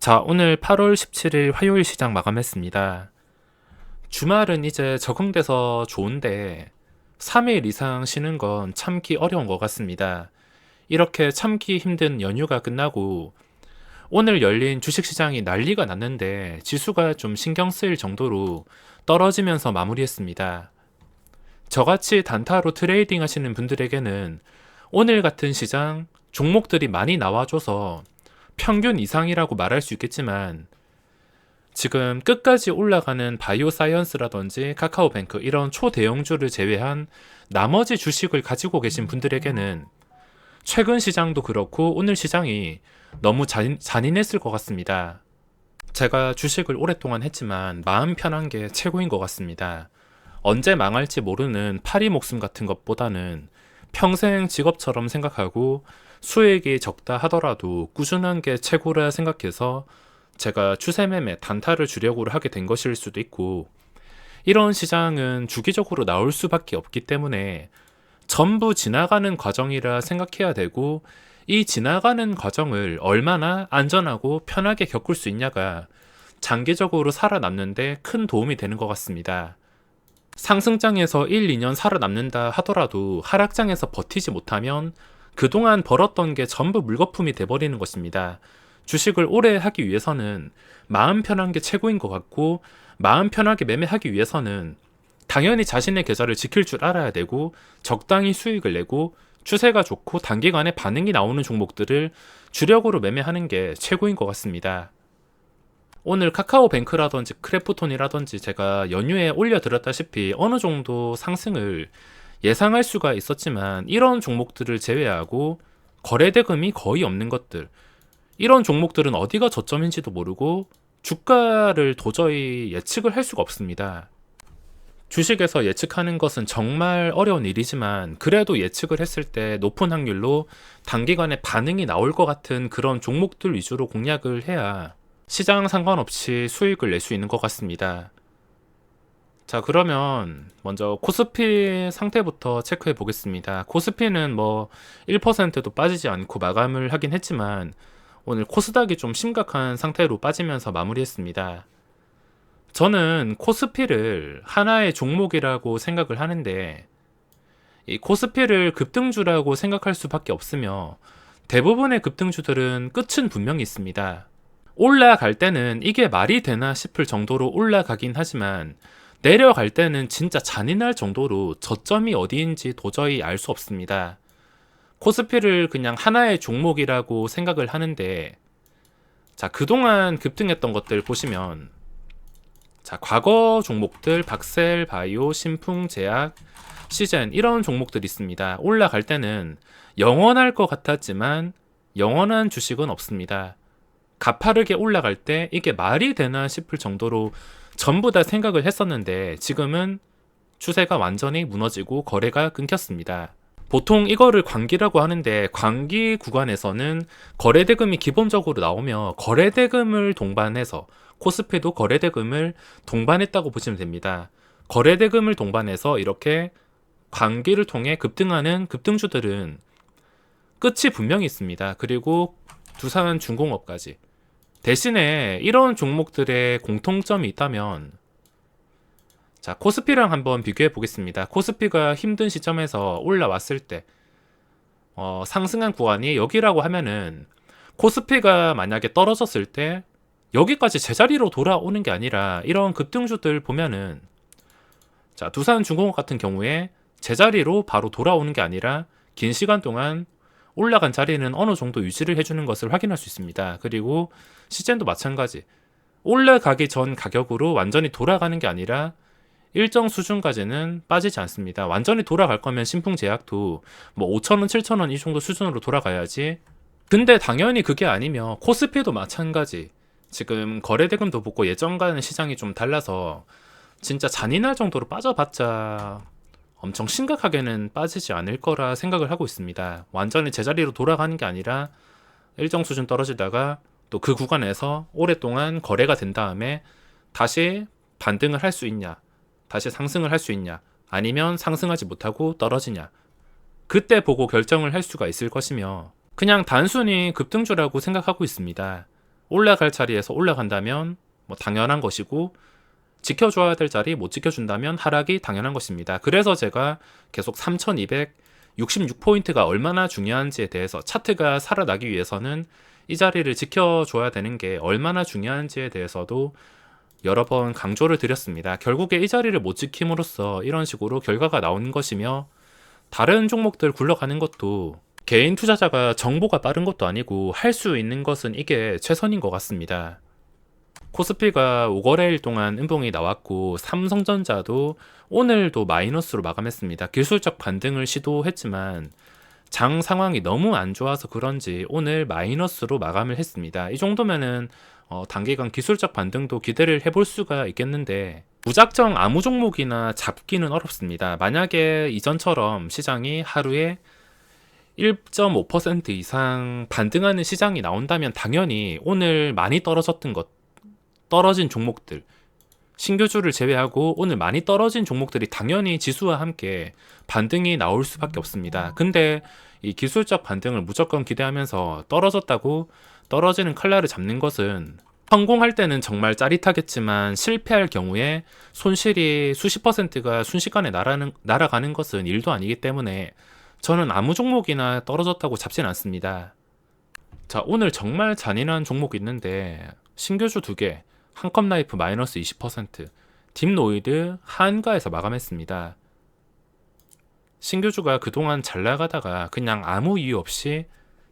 자, 오늘 8월 17일 화요일 시장 마감했습니다. 주말은 이제 적응돼서 좋은데 3일 이상 쉬는 건 참기 어려운 것 같습니다. 이렇게 참기 힘든 연휴가 끝나고 오늘 열린 주식시장이 난리가 났는데 지수가 좀 신경 쓰일 정도로 떨어지면서 마무리했습니다. 저같이 단타로 트레이딩 하시는 분들에게는 오늘 같은 시장 종목들이 많이 나와줘서 평균 이상이라고 말할 수 있겠지만 지금 끝까지 올라가는 바이오 사이언스라든지 카카오뱅크 이런 초대형주를 제외한 나머지 주식을 가지고 계신 분들에게는 최근 시장도 그렇고 오늘 시장이 너무 잔, 잔인했을 것 같습니다. 제가 주식을 오랫동안 했지만 마음 편한 게 최고인 것 같습니다. 언제 망할지 모르는 파리 목숨 같은 것보다는 평생 직업처럼 생각하고 수익이 적다 하더라도 꾸준한 게 최고라 생각해서 제가 추세 매매 단타를 주려고 하게 된 것일 수도 있고 이런 시장은 주기적으로 나올 수밖에 없기 때문에 전부 지나가는 과정이라 생각해야 되고 이 지나가는 과정을 얼마나 안전하고 편하게 겪을 수 있냐가 장기적으로 살아남는데 큰 도움이 되는 것 같습니다. 상승장에서 1, 2년 살아남는다 하더라도 하락장에서 버티지 못하면 그동안 벌었던 게 전부 물거품이 돼버리는 것입니다. 주식을 오래 하기 위해서는 마음 편한 게 최고인 것 같고 마음 편하게 매매하기 위해서는 당연히 자신의 계좌를 지킬 줄 알아야 되고 적당히 수익을 내고 추세가 좋고 단기간에 반응이 나오는 종목들을 주력으로 매매하는 게 최고인 것 같습니다. 오늘 카카오뱅크라든지 크래프톤이라든지 제가 연휴에 올려드렸다시피 어느 정도 상승을 예상할 수가 있었지만 이런 종목들을 제외하고 거래 대금이 거의 없는 것들 이런 종목들은 어디가 저점인지도 모르고 주가를 도저히 예측을 할 수가 없습니다. 주식에서 예측하는 것은 정말 어려운 일이지만 그래도 예측을 했을 때 높은 확률로 단기간에 반응이 나올 것 같은 그런 종목들 위주로 공략을 해야 시장 상관없이 수익을 낼 수 있는 것 같습니다. 자, 그러면 먼저 코스피 상태부터 체크해 보겠습니다. 코스피는 뭐 1%도 빠지지 않고 마감을 하긴 했지만 오늘 코스닥이 좀 심각한 상태로 빠지면서 마무리했습니다. 저는 코스피를 하나의 종목이라고 생각을 하는데 이 코스피를 급등주라고 생각할 수밖에 없으며 대부분의 급등주들은 끝은 분명히 있습니다. 올라갈 때는 이게 말이 되나 싶을 정도로 올라가긴 하지만 내려갈 때는 진짜 잔인할 정도로 저점이 어디인지 도저히 알 수 없습니다. 코스피를 그냥 하나의 종목이라고 생각을 하는데 자, 그동안 급등했던 것들 보시면 자, 과거 종목들 박셀, 바이오, 신풍, 제약, 시젠 이런 종목들이 있습니다. 올라갈 때는 영원할 것 같았지만 영원한 주식은 없습니다. 가파르게 올라갈 때 이게 말이 되나 싶을 정도로 전부 다 생각을 했었는데 지금은 추세가 완전히 무너지고 거래가 끊겼습니다. 보통 이거를 광기라고 하는데 광기 구간에서는 거래대금이 기본적으로 나오며 거래대금을 동반해서 코스피도 거래대금을 동반했다고 보시면 됩니다. 거래대금을 동반해서 이렇게 광기를 통해 급등하는 급등주들은 끝이 분명히 있습니다. 그리고 두산 중공업까지. 대신에 이런 종목들의 공통점이 있다면 자, 코스피랑 한번 비교해 보겠습니다. 코스피가 힘든 시점에서 올라왔을 때 어, 상승한 구간이 여기라고 하면은 코스피가 만약에 떨어졌을 때 여기까지 제자리로 돌아오는 게 아니라 이런 급등주들 보면은 자, 두산 중공업 같은 경우에 제자리로 바로 돌아오는 게 아니라 긴 시간 동안 올라간 자리는 어느 정도 유지를 해주는 것을 확인할 수 있습니다. 그리고 시젠도 마찬가지. 올라가기 전 가격으로 완전히 돌아가는 게 아니라 일정 수준까지는 빠지지 않습니다. 완전히 돌아갈 거면 신풍 제약도 뭐 5천원, 7천원 이 정도 수준으로 돌아가야지. 근데 당연히 그게 아니면 코스피도 마찬가지. 지금 거래 대금도 보고 예전과는 시장이 좀 달라서 진짜 잔인할 정도로 빠져봤자 엄청 심각하게는 빠지지 않을 거라 생각을 하고 있습니다. 완전히 제자리로 돌아가는 게 아니라 일정 수준 떨어지다가 또 그 구간에서 오랫동안 거래가 된 다음에 다시 반등을 할 수 있냐, 다시 상승을 할 수 있냐, 아니면 상승하지 못하고 떨어지냐. 그때 보고 결정을 할 수가 있을 것이며, 그냥 단순히 급등주라고 생각하고 있습니다. 올라갈 자리에서 올라간다면 뭐 당연한 것이고 지켜줘야 될 자리 못 지켜준다면 하락이 당연한 것입니다. 그래서 제가 계속 3266포인트가 얼마나 중요한지에 대해서 차트가 살아나기 위해서는 이 자리를 지켜줘야 되는 게 얼마나 중요한지에 대해서도 여러 번 강조를 드렸습니다. 결국에 이 자리를 못 지킴으로써 이런 식으로 결과가 나오는 것이며 다른 종목들 굴러가는 것도 개인 투자자가 정보가 빠른 것도 아니고 할 수 있는 것은 이게 최선인 것 같습니다. 코스피가 5거래일 동안 음봉이 나왔고 삼성전자도 오늘도 마이너스로 마감했습니다. 기술적 반등을 시도했지만 장 상황이 너무 안 좋아서 그런지 오늘 마이너스로 마감을 했습니다. 이 정도면은 어, 단기간 기술적 반등도 기대를 해볼 수가 있겠는데 무작정 아무 종목이나 잡기는 어렵습니다. 만약에 이전처럼 시장이 하루에 1.5% 이상 반등하는 시장이 나온다면 당연히 오늘 많이 떨어졌던 것, 떨어진 종목들, 신규주를 제외하고 오늘 많이 떨어진 종목들이 당연히 지수와 함께 반등이 나올 수밖에 없습니다. 근데 이 기술적 반등을 무조건 기대하면서 떨어졌다고 떨어지는 칼날을 잡는 것은 성공할 때는 정말 짜릿하겠지만 실패할 경우에 손실이 수십 퍼센트가 순식간에 날아는, 날아가는 것은 일도 아니기 때문에 저는 아무 종목이나 떨어졌다고 잡진 않습니다. 자, 오늘 정말 잔인한 종목이 있는데 신규주 두 개, 한컵 라이프 마이너스 20%, 딥노이드 한가에서 마감했습니다. 신규주가 그동안 잘 나가다가 그냥 아무 이유 없이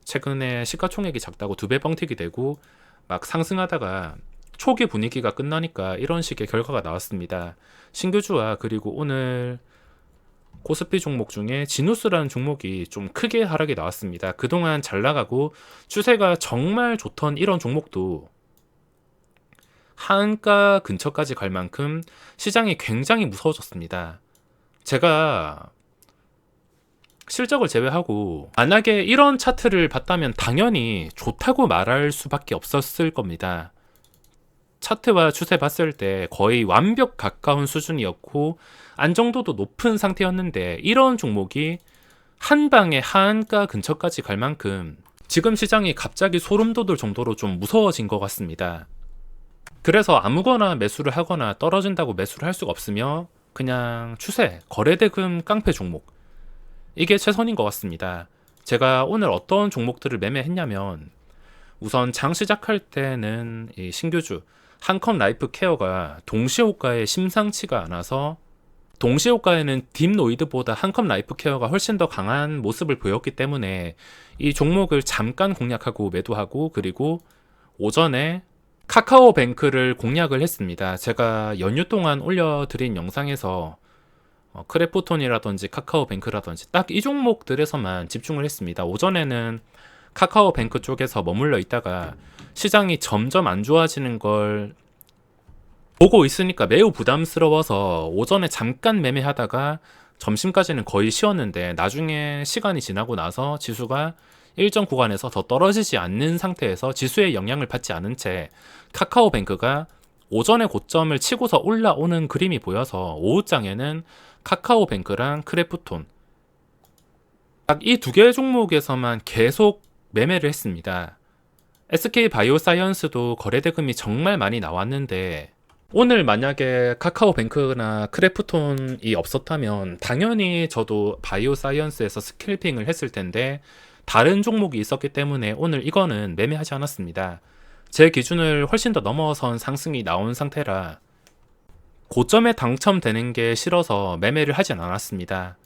최근에 시가총액이 작다고 두 배 뻥튀기 되고 막 상승하다가 초기 분위기가 끝나니까 이런 식의 결과가 나왔습니다. 신규주와 그리고 오늘 코스피 종목 중에 지누스라는 종목이 좀 크게 하락이 나왔습니다. 그동안 잘 나가고 추세가 정말 좋던 이런 종목도 하한가 근처까지 갈 만큼 시장이 굉장히 무서워졌습니다. 제가 실적을 제외하고 만약에 이런 차트를 봤다면 당연히 좋다고 말할 수밖에 없었을 겁니다. 차트와 추세 봤을 때 거의 완벽 가까운 수준이었고 안정도도 높은 상태였는데 이런 종목이 한 방에 하한가 근처까지 갈 만큼 지금 시장이 갑자기 소름 돋을 정도로 좀 무서워진 것 같습니다. 그래서 아무거나 매수를 하거나 떨어진다고 매수를 할 수가 없으며 그냥 추세, 거래대금 깡패 종목 이게 최선인 것 같습니다. 제가 오늘 어떤 종목들을 매매했냐면 우선 장 시작할 때는 이 신규주 한컵 라이프 케어가 동시 호가에 심상치가 않아서 동시 호가에는 딥노이드보다 한컵 라이프 케어가 훨씬 더 강한 모습을 보였기 때문에 이 종목을 잠깐 공략하고 매도하고 그리고 오전에 카카오뱅크를 공략을 했습니다. 제가 연휴 동안 올려드린 영상에서 어, 크래프톤이라든지 카카오뱅크라든지 딱 이 종목들에서만 집중을 했습니다. 오전에는 카카오뱅크 쪽에서 머물러 있다가 시장이 점점 안 좋아지는 걸 보고 있으니까 매우 부담스러워서 오전에 잠깐 매매하다가 점심까지는 거의 쉬었는데 나중에 시간이 지나고 나서 지수가 일정 구간에서 더 떨어지지 않는 상태에서 지수의 영향을 받지 않은 채 카카오뱅크가 오전의 고점을 치고서 올라오는 그림이 보여서 오후장에는 카카오뱅크랑 크래프톤 딱 이 두 개의 종목에서만 계속 매매를 했습니다. SK 바이오사이언스도 거래 대금이 정말 많이 나왔는데 오늘 만약에 카카오뱅크나 크래프톤이 없었다면 당연히 저도 바이오사이언스에서 스킬핑을 했을 텐데 다른 종목이 있었기 때문에 오늘 이거는 매매하지 않았습니다. 제 기준을 훨씬 더 넘어선 상승이 나온 상태라 고점에 당첨되는 게 싫어서 매매를 하진 않았습니다.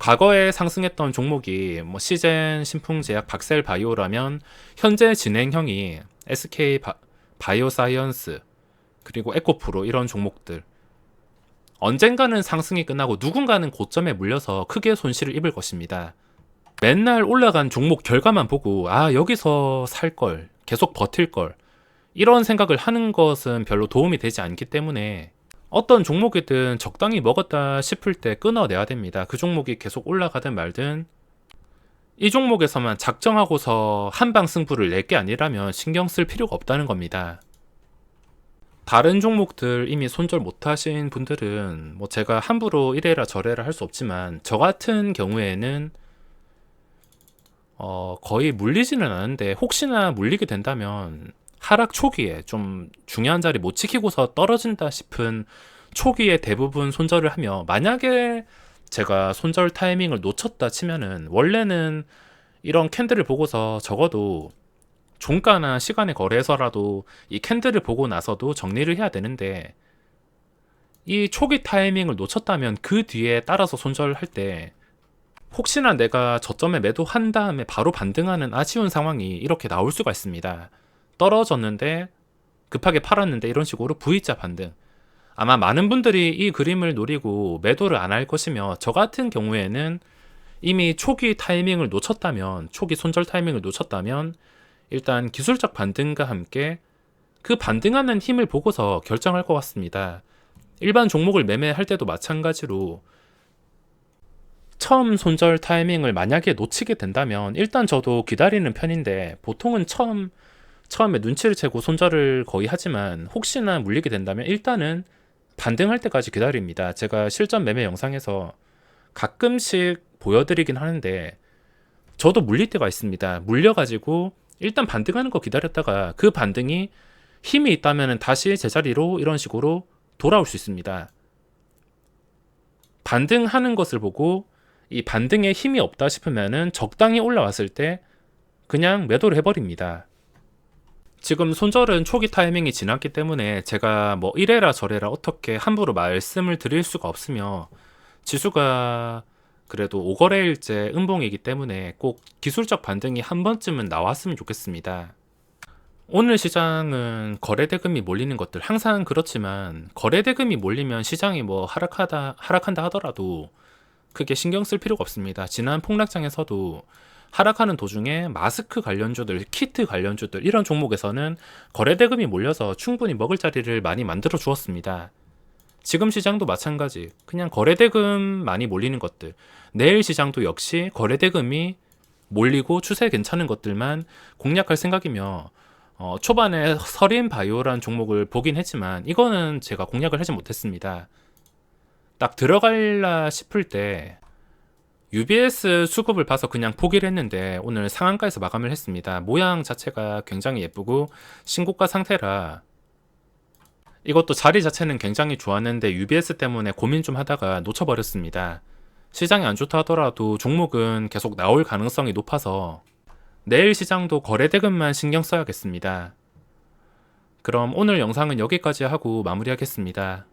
과거에 상승했던 종목이 뭐 시젠, 신풍제약, 박셀 바이오라면 현재 진행형이 SK 바, 바이오 사이언스 그리고 에코프로 이런 종목들 언젠가는 상승이 끝나고 누군가는 고점에 물려서 크게 손실을 입을 것입니다. 맨날 올라간 종목 결과만 보고 아 여기서 살 걸 계속 버틸 걸 이런 생각을 하는 것은 별로 도움이 되지 않기 때문에 어떤 종목이든 적당히 먹었다 싶을 때 끊어내야 됩니다. 그 종목이 계속 올라가든 말든 이 종목에서만 작정하고서 한방 승부를 낼 게 아니라면 신경 쓸 필요가 없다는 겁니다. 다른 종목들 이미 손절 못 하신 분들은 뭐 제가 함부로 이래라 저래라 할 수 없지만 저 같은 경우에는 어, 거의 물리지는 않은데 혹시나 물리게 된다면 하락 초기에 좀 중요한 자리 못 지키고서 떨어진다 싶은 초기에 대부분 손절을 하며 만약에 제가 손절 타이밍을 놓쳤다 치면은 원래는 이런 캔들을 보고서 적어도 종가나 시간에 거래해서라도 이 캔들을 보고 나서도 정리를 해야 되는데 이 초기 타이밍을 놓쳤다면 그 뒤에 따라서 손절할 때 혹시나 내가 저점에 매도한 다음에 바로 반등하는 아쉬운 상황이 이렇게 나올 수가 있습니다. 떨어졌는데 급하게 팔았는데 이런 식으로 V자 반등. 아마 많은 분들이 이 그림을 노리고 매도를 안 할 것이며 저 같은 경우에는 이미 초기 타이밍을 놓쳤다면 초기 손절 타이밍을 놓쳤다면 일단 기술적 반등과 함께 그 반등하는 힘을 보고서 결정할 것 같습니다. 일반 종목을 매매할 때도 마찬가지로 처음 손절 타이밍을 만약에 놓치게 된다면 일단 저도 기다리는 편인데 보통은 처음 처음에 눈치를 채고 손절을 거의 하지만 혹시나 물리게 된다면 일단은 반등할 때까지 기다립니다. 제가 실전 매매 영상에서 가끔씩 보여드리긴 하는데 저도 물릴 때가 있습니다. 물려가지고 일단 반등하는 거 기다렸다가 그 반등이 힘이 있다면 다시 제자리로 이런 식으로 돌아올 수 있습니다. 반등하는 것을 보고 이 반등에 힘이 없다 싶으면은 적당히 올라왔을 때 그냥 매도를 해버립니다. 지금 손절은 초기 타이밍이 지났기 때문에 제가 뭐 이래라 저래라 어떻게 함부로 말씀을 드릴 수가 없으며 지수가 그래도 5거래일째 음봉이기 때문에 꼭 기술적 반등이 한 번쯤은 나왔으면 좋겠습니다. 오늘 시장은 거래대금이 몰리는 것들 항상 그렇지만 거래대금이 몰리면 시장이 뭐 하락하다 하락한다 하더라도 크게 신경 쓸 필요가 없습니다. 지난 폭락장에서도 하락하는 도중에 마스크 관련주들, 키트 관련주들 이런 종목에서는 거래 대금이 몰려서 충분히 먹을 자리를 많이 만들어 주었습니다. 지금 시장도 마찬가지. 그냥 거래 대금 많이 몰리는 것들. 내일 시장도 역시 거래 대금이 몰리고 추세 괜찮은 것들만 공략할 생각이며 어, 초반에 서린 바이오라는 종목을 보긴 했지만 이거는 제가 공략을 하지 못했습니다. 딱 들어갈라 싶을 때 UBS 수급을 봐서 그냥 포기를 했는데 오늘 상한가에서 마감을 했습니다. 모양 자체가 굉장히 예쁘고 신고가 상태라 이것도 자리 자체는 굉장히 좋았는데 UBS 때문에 고민 좀 하다가 놓쳐버렸습니다. 시장이 안 좋다 하더라도 종목은 계속 나올 가능성이 높아서 내일 시장도 거래 대금만 신경 써야겠습니다. 그럼 오늘 영상은 여기까지 하고 마무리하겠습니다.